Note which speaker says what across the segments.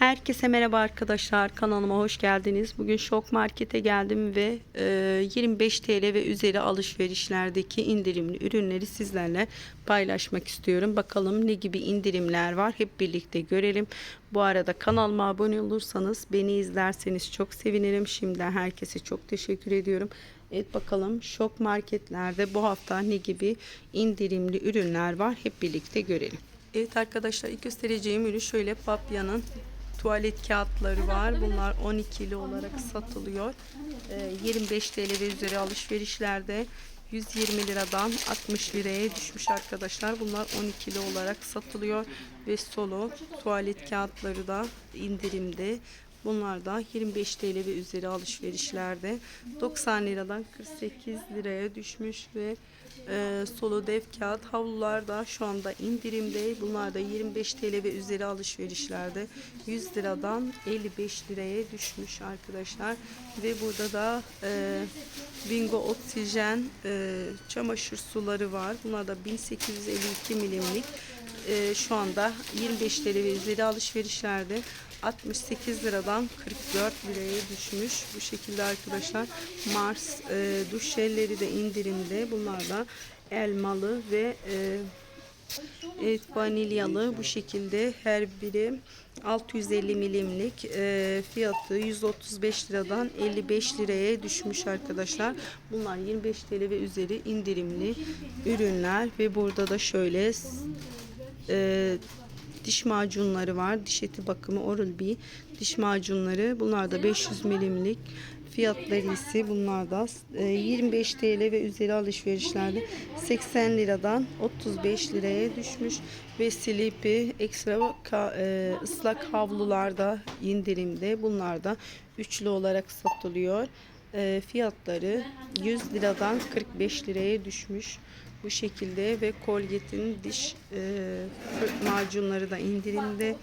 Speaker 1: Herkese merhaba arkadaşlar kanalıma hoş geldiniz. Bugün Şok Market'e geldim ve e, 25 TL ve üzeri alışverişlerdeki indirimli ürünleri sizlerle paylaşmak istiyorum. Bakalım ne gibi indirimler var hep birlikte görelim. Bu arada kanalıma abone olursanız beni izlerseniz çok sevinirim. Şimdiden herkese çok teşekkür ediyorum. Evet bakalım Şok Marketlerde bu hafta ne gibi indirimli ürünler var hep birlikte görelim. Evet arkadaşlar ilk göstereceğim ürün şöyle Papya'nın tuvalet kağıtları var. Bunlar 12'li olarak satılıyor. Ee, 25 TL ve üzeri alışverişlerde 120 liradan 60 liraya düşmüş arkadaşlar. Bunlar 12'li olarak satılıyor ve solo tuvalet kağıtları da indirimde. Bunlar da 25 TL ve üzeri alışverişlerde 90 liradan 48 liraya düşmüş ve e, solo dev kağıt havlular da şu anda indirimde. Bunlar da 25 TL ve üzeri alışverişlerde 100 liradan 55 liraya düşmüş arkadaşlar. Ve burada da e, Bingo Oksijen e, çamaşır suları var. Bunlar da 1852 milimlik. E, şu anda 25 TL ve üzeri alışverişlerde 68 liradan 44 liraya düşmüş. Bu şekilde arkadaşlar Mars e, duş jelleri de indirimde. Bunlar da elmalı ve e, evet, vanilyalı bu şekilde her biri 650 milimlik e, fiyatı 135 liradan 55 liraya düşmüş arkadaşlar. Bunlar 25 TL ve üzeri indirimli ürünler ve burada da şöyle e, diş macunları var. Diş eti bakımı Oral-B diş macunları. Bunlar da 500 milimlik. Fiyatları ise bunlar da e, 25 TL ve üzeri alışverişlerde 80 liradan 35 liraya düşmüş ve Sleepy ekstra e, ıslak havlularda indirimde. Bunlar da üçlü olarak satılıyor. E, fiyatları 100 liradan 45 liraya düşmüş. Bu şekilde ve Colgate'in diş e, macunları da indirimde.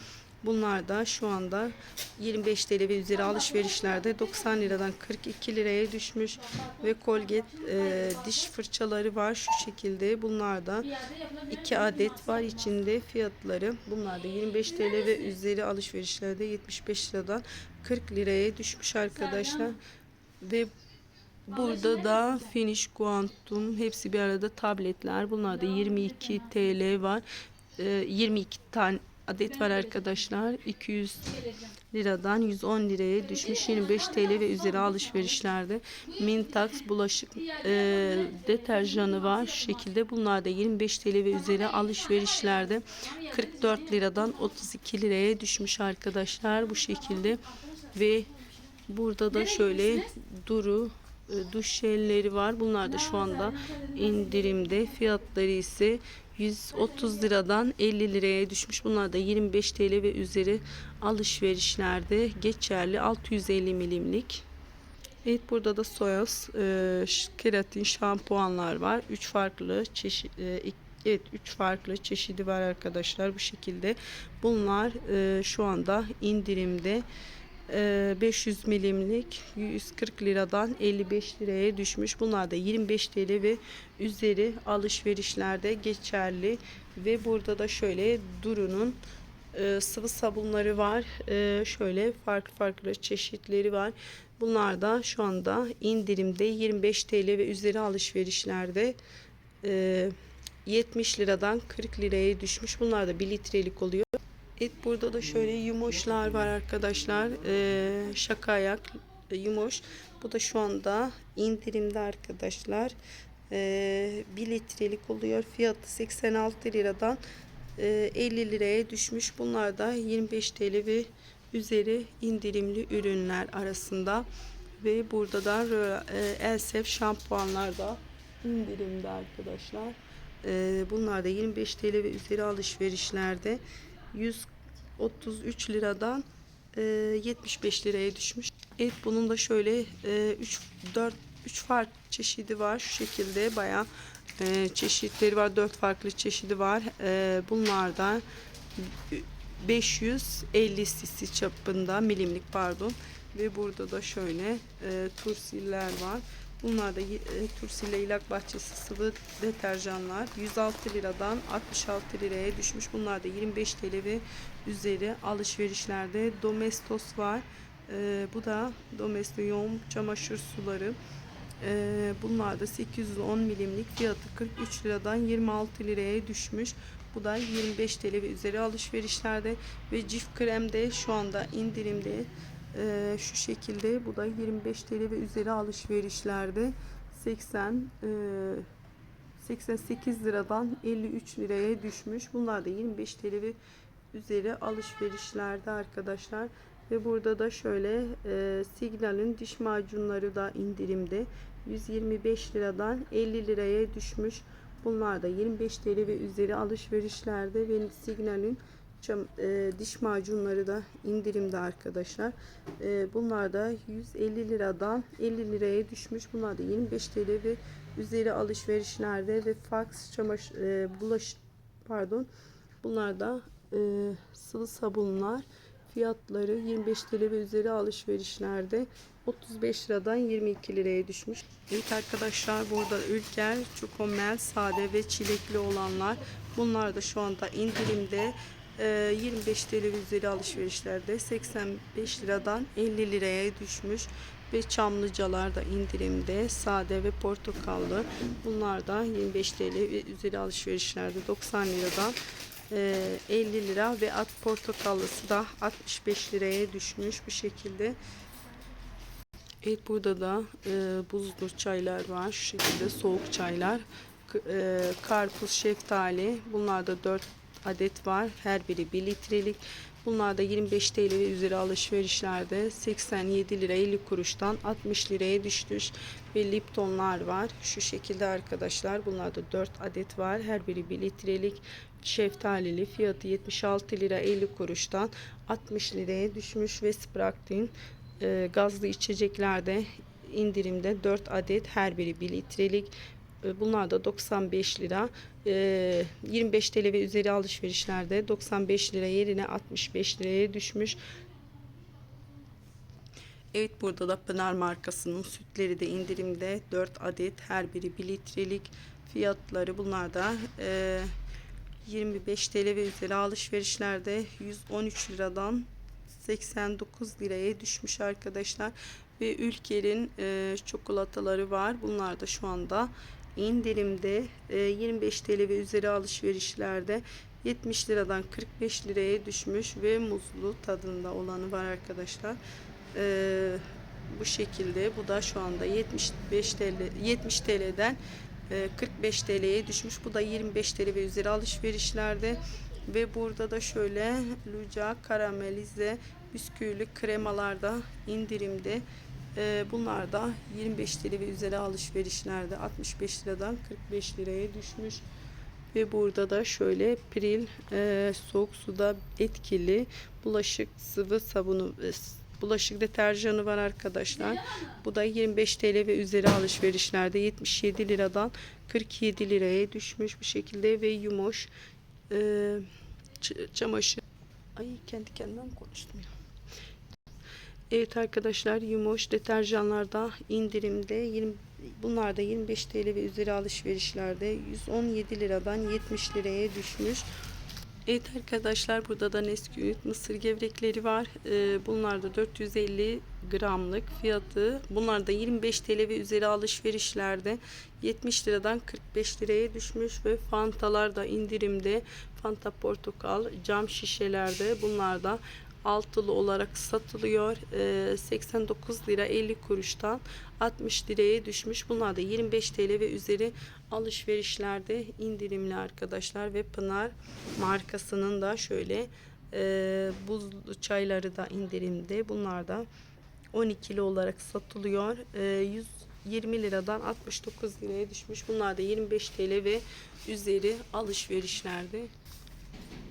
Speaker 1: Bunlar da şu anda 25 TL ve üzeri alışverişlerde 90 liradan 42 liraya düşmüş ve Colgate e, diş fırçaları var şu şekilde. Bunlar da 2 adet var içinde fiyatları. Bunlar da 25 TL ve üzeri alışverişlerde 75 liradan 40 liraya düşmüş arkadaşlar. Ve Burada da Finish Quantum hepsi bir arada tabletler. Bunlar da 22 TL var. Ee, 22 tane adet var arkadaşlar. 200 liradan 110 liraya düşmüş. 25 TL ve üzeri alışverişlerde Mintax bulaşık e, deterjanı var. Şu şekilde bunlar da 25 TL ve üzeri alışverişlerde 44 liradan 32 liraya düşmüş arkadaşlar. Bu şekilde ve burada da şöyle duru duş jelleri var. Bunlar da şu anda indirimde. Fiyatları ise 130 liradan 50 liraya düşmüş. Bunlar da 25 TL ve üzeri alışverişlerde geçerli 650 milimlik. Evet burada da Soyos e, keratin şampuanlar var. 3 farklı çeşit e, Evet 3 farklı çeşidi var arkadaşlar bu şekilde. Bunlar e, şu anda indirimde. 500 milimlik 140 liradan 55 liraya düşmüş. Bunlar da 25 TL ve üzeri alışverişlerde geçerli. Ve burada da şöyle Duru'nun e, sıvı sabunları var. E, şöyle farklı farklı çeşitleri var. Bunlar da şu anda indirimde 25 TL ve üzeri alışverişlerde e, 70 liradan 40 liraya düşmüş. Bunlar da 1 litrelik oluyor. Evet burada da şöyle yumoşlar var arkadaşlar. Ee, şaka ayak e, yumoş. Bu da şu anda indirimde arkadaşlar. Ee, 1 litrelik oluyor. Fiyatı 86 liradan e, 50 liraya düşmüş. Bunlar da 25 TL ve üzeri indirimli ürünler arasında. Ve burada da e, Elsef şampuanlar da indirimde arkadaşlar. E, bunlar da 25 TL ve üzeri alışverişlerde 133 liradan e, 75 liraya düşmüş. Evet bunun da şöyle 3 4 3 farklı çeşidi var şu şekilde bayağı e, çeşitleri var 4 farklı çeşidi var. E, bunlar da 550 cc çapında milimlik pardon ve burada da şöyle e, tursiller var. Bunlar da e, Tursi Leylak Bahçesi sıvı deterjanlar 106 liradan 66 liraya düşmüş. Bunlar da 25 TL ve üzeri alışverişlerde Domestos var. E, bu da Domestos yoğun çamaşır suları. E, bunlar da 810 milimlik fiyatı 43 liradan 26 liraya düşmüş. Bu da 25 TL ve üzeri alışverişlerde ve cif kremde şu anda indirimde ee, şu şekilde bu da 25 TL ve üzeri alışverişlerde 80 e, 88 liradan 53 liraya düşmüş. Bunlar da 25 TL ve üzeri alışverişlerde arkadaşlar. Ve burada da şöyle e, Signal'in diş macunları da indirimde. 125 liradan 50 liraya düşmüş. Bunlar da 25 TL ve üzeri alışverişlerde ve Signal'in Cam, e, diş macunları da indirimde arkadaşlar. E, bunlar da 150 liradan 50 liraya düşmüş. Bunlar da 25 TL ve üzeri alışverişlerde ve fax çamaşır e, bulaş pardon. Bunlar da e, sıvı sabunlar fiyatları 25 TL ve üzeri alışverişlerde 35 liradan 22 liraya düşmüş. Evet arkadaşlar burada Ülker, Çukomel, sade ve çilekli olanlar. Bunlar da şu anda indirimde. 25 TL ve üzeri alışverişlerde 85 liradan 50 liraya düşmüş ve çamlıcalar da indirimde sade ve portakallı. Bunlar da 25 TL üzeri alışverişlerde 90 liradan 50 lira ve at portakallısı da 65 liraya düşmüş bu şekilde. Evet burada da e, buzlu çaylar var. Şu şekilde soğuk çaylar e, karpuz şeftali. Bunlar da 4 adet var. Her biri 1 litrelik. Bunlar da 25 TL ve üzeri alışverişlerde 87 lira 50 kuruştan 60 liraya düşmüş. Ve Liptonlar var. Şu şekilde arkadaşlar. Bunlar da 4 adet var. Her biri 1 litrelik. Şeftalili fiyatı 76 lira 50 kuruştan 60 liraya düşmüş ve Spraktin e, gazlı içeceklerde indirimde 4 adet her biri 1 litrelik Bunlar da 95 lira. 25 e, TL ve üzeri alışverişlerde 95 lira yerine 65 liraya düşmüş. Evet burada da Pınar markasının sütleri de indirimde 4 adet her biri 1 litrelik fiyatları bunlar da 25 TL ve üzeri alışverişlerde 113 liradan 89 liraya düşmüş arkadaşlar ve Ülker'in e, çikolataları var bunlar da şu anda indirimde 25 e, TL ve üzeri alışverişlerde 70 liradan 45 liraya düşmüş ve muzlu tadında olanı var arkadaşlar. E, bu şekilde bu da şu anda 75 TL 70 TL'den 45 TL'ye düşmüş. Bu da 25 TL ve üzeri alışverişlerde ve burada da şöyle Luca karamelize bisküvili kremalarda indirimde ee, bunlar da 25 TL ve üzeri alışverişlerde 65 liradan 45 liraya düşmüş. Ve burada da şöyle Pril e, soğuk suda etkili bulaşık sıvı sabunu e, bulaşık deterjanı var arkadaşlar. Bu da 25 TL ve üzeri alışverişlerde 77 liradan 47 liraya düşmüş bir şekilde ve yumuş e, çamaşır ay kendi kendime konuştum ya. Evet arkadaşlar Yumoş deterjanlarda indirimde 20 bunlar da 25 TL ve üzeri alışverişlerde 117 liradan 70 liraya düşmüş. Evet arkadaşlar burada da Nesquik mısır gevrekleri var. Ee, bunlar da 450 gramlık fiyatı. Bunlar da 25 TL ve üzeri alışverişlerde 70 liradan 45 liraya düşmüş ve Fantalar da indirimde. Fanta portakal cam şişelerde bunlar da altılı olarak satılıyor. E, 89 lira 50 kuruştan 60 liraya düşmüş. Bunlar da 25 TL ve üzeri alışverişlerde indirimli arkadaşlar ve Pınar markasının da şöyle e, buzlu çayları da indirimde. Bunlar da 12'li olarak satılıyor. E, 120 liradan 69 liraya düşmüş. Bunlar da 25 TL ve üzeri alışverişlerde.